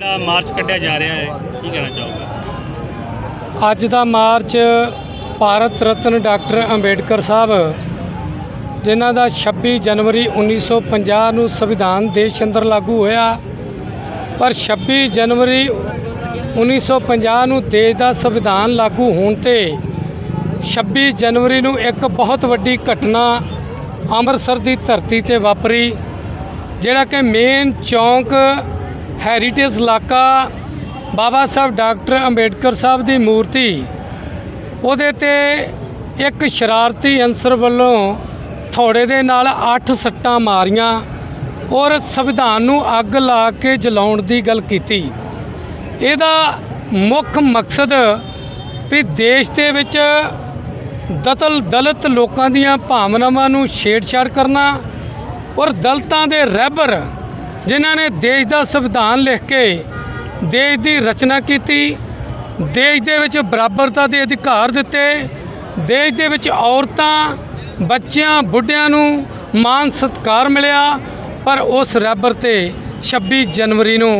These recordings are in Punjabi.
ਜਿਹੜਾ ਮਾਰਚ ਕੱਢਿਆ ਜਾ ਰਿਹਾ ਹੈ, ਕੀ ਕਹਿਣਾ ਚਾਹੋਗੇ? ਅੱਜ ਦਾ ਮਾਰਚ ਭਾਰਤ ਰਤਨ ਡਾਕਟਰ ਅੰਬੇਡਕਰ ਸਾਹਿਬ, ਜਿਨ੍ਹਾਂ ਦਾ 26 ਜਨਵਰੀ 1950 ਨੂੰ ਸੰਵਿਧਾਨ ਦੇਸ਼ ਅੰਦਰ ਲਾਗੂ ਹੋਇਆ। ਪਰ 26 ਜਨਵਰੀ 1950 ਨੂੰ ਦੇਸ਼ ਦਾ ਸੰਵਿਧਾਨ ਲਾਗੂ ਹੋਣ ਤੇ 26 ਜਨਵਰੀ ਨੂੰ ਇੱਕ ਬਹੁਤ ਵੱਡੀ ਘਟਨਾ ਅੰਮ੍ਰਿਤਸਰ ਦੀ ਧਰਤੀ ਤੇ ਵਾਪਰੀ, ਜਿਹੜਾ ਕਿ ਮੇਨ ਚੌਂਕ ਹੈਰੀਟੇਜ ਇਲਾਕਾ, ਬਾਬਾ ਸਾਹਿਬ ਡਾਕਟਰ ਅੰਬੇਡਕਰ ਸਾਹਿਬ ਦੀ ਮੂਰਤੀ। ਉਹਦੇ ਤੇ ਇੱਕ ਸ਼ਰਾਰਤੀ ਅੰਸਰ ਵੱਲੋਂ ਥੋੜੇ ਦੇ ਨਾਲ 8 ਸੱਟਾਂ ਮਾਰੀਆਂ ਔਰ ਸੰਵਿਧਾਨ ਨੂੰ ਅੱਗ ਲਾ ਕੇ ਜਲਾਉਣ ਦੀ ਗੱਲ ਕੀਤੀ। ਇਹਦਾ ਮੁੱਖ ਮਕਸਦ ਵੀ ਦੇਸ਼ ਦੇ ਵਿੱਚ ਦਤਲ ਦਲਿਤ ਲੋਕਾਂ ਦੀਆਂ ਭਾਵਨਾਵਾਂ ਨੂੰ ਛੇੜਛਾੜ ਕਰਨਾ ਔਰ ਦਲਤਾਂ ਦੇ ਰਹਿਬਰ ਜਿਨ੍ਹਾਂ ਨੇ ਦੇਸ਼ ਦਾ ਸੰਵਿਧਾਨ ਲਿਖ ਕੇ ਦੇਸ਼ ਦੀ ਰਚਨਾ ਕੀਤੀ, ਦੇਸ਼ ਦੇ ਵਿੱਚ ਬਰਾਬਰਤਾ ਦੇ ਅਧਿਕਾਰ ਦਿੱਤੇ, ਦੇਸ਼ ਦੇ ਵਿੱਚ ਔਰਤਾਂ, ਬੱਚਿਆਂ, ਬੁੱਢਿਆਂ ਨੂੰ ਮਾਨ ਸਤਿਕਾਰ ਮਿਲਿਆ, ਪਰ ਉਸ ਰੈਬਰ ਤੇ 26 ਜਨਵਰੀ ਨੂੰ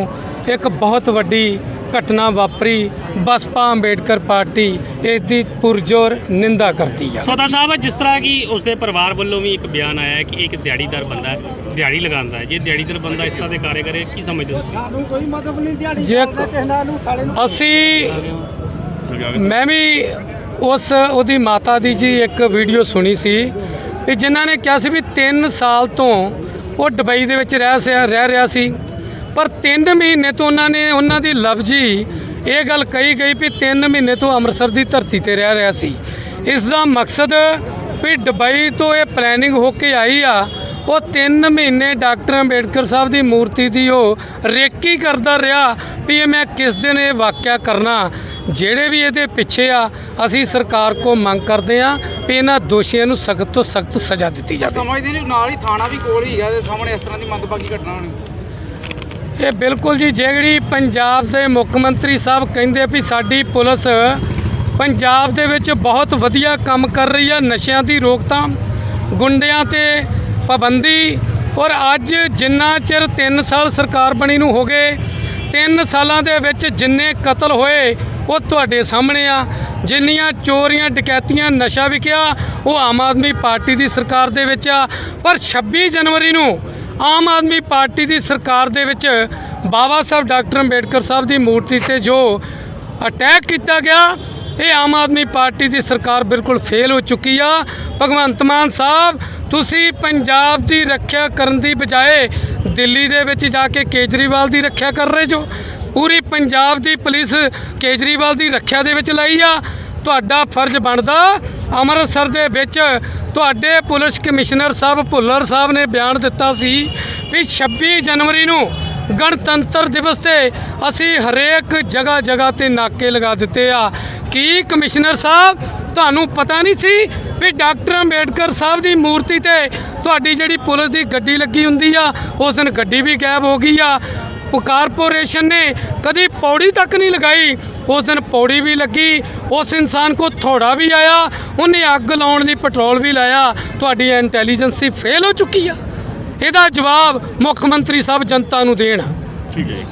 ਇੱਕ ਬਹੁਤ ਵੱਡੀ ਘਟਨਾ ਵਾਪਰੀ ਬਸਪਾ ਅੰਬੇਡਕਰ ਪਾਰਟੀ ਇਸ ਦੀ ਪੁਰਜੋਰ ਨਿੰਦਾ ਕਰਦੀ ਆ। ਸੋਦਾ ਸਾਹਿਬ ਜਿਸ ਤਰ੍ਹਾਂ ਕਿ ਉਸਦੇ ਪਰਿਵਾਰ ਵੱਲੋਂ ਵੀ ਇੱਕ ਬਿਆਨ ਆਇਆ ਹੈ ਕਿ ਇੱਕ ਦਿਹਾੜੀਦਾਰ ਬੰਦਾ ਹੈ ਦਿਹਾੜੀ ਲਗਾਉਂਦਾ ਹੈ। ਜੇ ਦਿਹਾੜੀਦਾਰ ਬੰਦਾ ਇਸ ਤਰ੍ਹਾਂ ਦੇ ਕਾਰੇ ਕਰੇ ਕੀ ਸਮਝਦੇ ਹੋ ਸਾਨੂੰ ਕੋਈ ਮਤਲਬ ਨਹੀਂ ਦਿਹਾੜੀ ਜੇ ਕਰਦਾ ਕਿਸੇ ਨਾਲ ਨੂੰ ਸਾਲੇ ਨੂੰ ਅਸੀਂ ਮੈਂ ਵੀ ਉਸ ਉਹਦੀ ਮਾਤਾ ਦੀ ਜੀ ਇੱਕ ਵੀਡੀਓ ਸੁਣੀ ਸੀ ਕਿ ਜਿਨ੍ਹਾਂ ਨੇ ਕਿਹਾ ਸੀ ਵੀ 3 ਸਾਲ ਤੋਂ ਉਹ ਦੁਬਈ ਦੇ ਵਿੱਚ ਰਹਿ ਸਿਆ ਰਹਿ ਰਿਹਾ ਸੀ। ਪਰ 3 ਮਹੀਨੇ ਤੋਂ ਉਹਨਾਂ ਨੇ, ਉਹਨਾਂ ਦੀ ਲਫ਼ਜ਼ੀ ਇਹ ਗੱਲ ਕਹੀ ਗਈ ਵੀ 3 ਮਹੀਨੇ ਤੋਂ ਅੰਮ੍ਰਿਤਸਰ ਦੀ ਧਰਤੀ ਤੇ ਰਹਿ ਰਿਹਾ ਸੀ। ਇਸ ਦਾ ਮਕਸਦ ਵੀ ਦੁਬਈ ਤੋਂ ਇਹ ਪਲੈਨਿੰਗ ਹੋ ਕੇ ਆਈ ਆ, ਉਹ 3 ਮਹੀਨੇ ਡਾਕਟਰ ਅੰਬੇਡਕਰ ਸਾਹਿਬ ਦੀ ਮੂਰਤੀ ਦੀ ਉਹ ਰੇਕੀ ਕਰਦਾ ਰਿਹਾ ਵੀ ਇਹ ਮੈਂ ਕਿਸ ਦਿਨ ਇਹ ਵਾਕਿਆ ਕਰਨਾ। ਜਿਹੜੇ ਵੀ ਇਹਦੇ ਪਿੱਛੇ ਆ, ਅਸੀਂ ਸਰਕਾਰ ਕੋ ਮੰਗ ਕਰਦੇ ਆ ਵੀ ਇਹਨਾਂ ਦੋਸ਼ੀਆਂ ਨੂੰ ਸਖਤ ਤੋਂ ਸਖਤ ਸਜ਼ਾ ਦਿੱਤੀ ਜਾਵੇ। ਸਮਝਦੇ ਨਹੀਂ, ਨਾਲ ਹੀ ਥਾਣਾ ਵੀ ਕੋਲ ਹੀ ਹੈ ਸਾਹਮਣੇ ਇਸ ਤਰ੍ਹਾਂ ਦੀ ਮੰਦਭਾਗੀ ਘਟਨਾ ਹੋਣੀ। ਇਹ ਬਿਲਕੁਲ ਜੀ ਜਿਹੜੀ ਪੰਜਾਬ ਦੇ ਮੁੱਖ ਮੰਤਰੀ ਸਾਹਿਬ ਕਹਿੰਦੇ ਵੀ ਸਾਡੀ ਪੁਲਿਸ ਪੰਜਾਬ ਦੇ ਵਿੱਚ ਬਹੁਤ ਵਧੀਆ ਕੰਮ ਕਰ ਰਹੀ ਆ, ਨਸ਼ਿਆਂ ਦੀ ਰੋਕਥਾਮ, ਗੁੰਡਿਆਂ ਤੇ ਪਾਬੰਦੀ ਔਰ ਅੱਜ ਜਿੰਨਾ ਚਿਰ 3 ਸਾਲ ਸਰਕਾਰ ਬਣੀ ਨੂੰ ਹੋ ਗਏ 3 ਸਾਲਾਂ ਦੇ ਵਿੱਚ ਜਿੰਨੇ ਕਤਲ ਹੋਏ, ਉਹ ਤੁਹਾਡੇ ਸਾਹਮਣੇ ਆ। ਜਿੰਨੀਆਂ ਚੋਰੀਆਂ, ਡਕੈਤੀਆਂ, ਨਸ਼ਾ ਵਿਕਿਆ, ਉਹ ਆਮ ਆਦਮੀ ਪਾਰਟੀ ਦੀ ਸਰਕਾਰ ਦੇ ਵਿੱਚ ਆ। ਪਰ 26 ਜਨਵਰੀ ਨੂੰ ਆਮ ਆਦਮੀ ਪਾਰਟੀ ਦੀ ਸਰਕਾਰ ਦੇ ਵਿੱਚ ਬਾਬਾ ਸਾਹਿਬ ਡਾਕਟਰ ਅੰਬੇਡਕਰ ਸਾਹਿਬ ਦੀ ਮੂਰਤੀ ਤੇ ਜੋ ਅਟੈਕ ਕੀਤਾ ਗਿਆ, ਇਹ ਆਮ ਆਦਮੀ ਪਾਰਟੀ ਦੀ ਸਰਕਾਰ ਬਿਲਕੁਲ ਫੇਲ ਹੋ ਚੁੱਕੀ ਆ। ਭਗਵੰਤ ਮਾਨ ਸਾਹਿਬ, ਤੁਸੀਂ ਪੰਜਾਬ ਦੀ ਰੱਖਿਆ ਕਰਨ ਦੀ ਬਜਾਏ ਦਿੱਲੀ ਦੇ ਵਿੱਚ ਜਾ ਕੇ ਕੇਜਰੀਵਾਲ ਦੀ ਰੱਖਿਆ ਕਰ ਰਹੇ ਜੋ। ਪੂਰੀ ਪੰਜਾਬ ਦੀ ਪੁਲਿਸ ਕੇਜਰੀਵਾਲ ਦੀ ਰੱਖਿਆ ਦੇ ਵਿੱਚ ਲਾਈ ਆ। ਤੁਹਾਡਾ ਫਰਜ਼ ਬਣਦਾ। ਅੰਮ੍ਰਿਤਸਰ ਦੇ ਵਿੱਚ ਤੁਹਾਡੇ ਪੁਲਿਸ ਕਮਿਸ਼ਨਰ ਸਾਹਿਬ ਭੁੱਲਰ ਸਾਹਿਬ ਨੇ ਬਿਆਨ ਦਿੱਤਾ ਸੀ ਵੀ 26 ਜਨਵਰੀ ਨੂੰ ਗਣਤੰਤਰ ਦਿਵਸ ਤੇ ਅਸੀਂ ਹਰੇਕ ਜਗ੍ਹਾ ਜਗ੍ਹਾ ਤੇ ਨਾਕੇ ਲਗਾ ਦਿੱਤੇ ਆ। ਕੀ ਕਮਿਸ਼ਨਰ ਸਾਹਿਬ, ਤੁਹਾਨੂੰ ਪਤਾ ਨਹੀਂ ਸੀ ਵੀ ਡਾਕਟਰ ਅੰਬੇਡਕਰ ਸਾਹਿਬ ਦੀ ਮੂਰਤੀ ਤੇ ਤੁਹਾਡੀ ਜਿਹੜੀ ਪੁਲਿਸ ਦੀ ਗੱਡੀ ਲੱਗੀ ਹੁੰਦੀ ਆ, ਉਸ ਦਿਨ ਗੱਡੀ ਵੀ ਗਾਇਬ ਹੋ ਗਈ ਆ। ਕਾਰਪੋਰੇਸ਼ਨ ਨੇ ਕਦੀ ਪੌੜੀ ਤੱਕ ਨਹੀਂ ਲਗਾਈ। ਉਸ ਦਿਨ ਪੌੜੀ ਵੀ ਲੱਗੀ, ਉਸ ਇਨਸਾਨ ਕੋ ਥੋੜਾ ਵੀ ਆਇਆ, ਉਹਨੇ ਅੱਗ ਲਾਉਣ ਲਈ ਪੈਟਰੋਲ ਵੀ ਲਾਇਆ। ਤੁਹਾਡੀ ਇੰਟੈਲੀਜੈਂਸੀ ਫੇਲ ਹੋ ਚੁੱਕੀ ਆ। ਇਹਦਾ ਜਵਾਬ ਮੁੱਖ ਮੰਤਰੀ ਸਾਹਿਬ ਜਨਤਾ ਨੂੰ ਦੇਣ। ਠੀਕ ਹੈ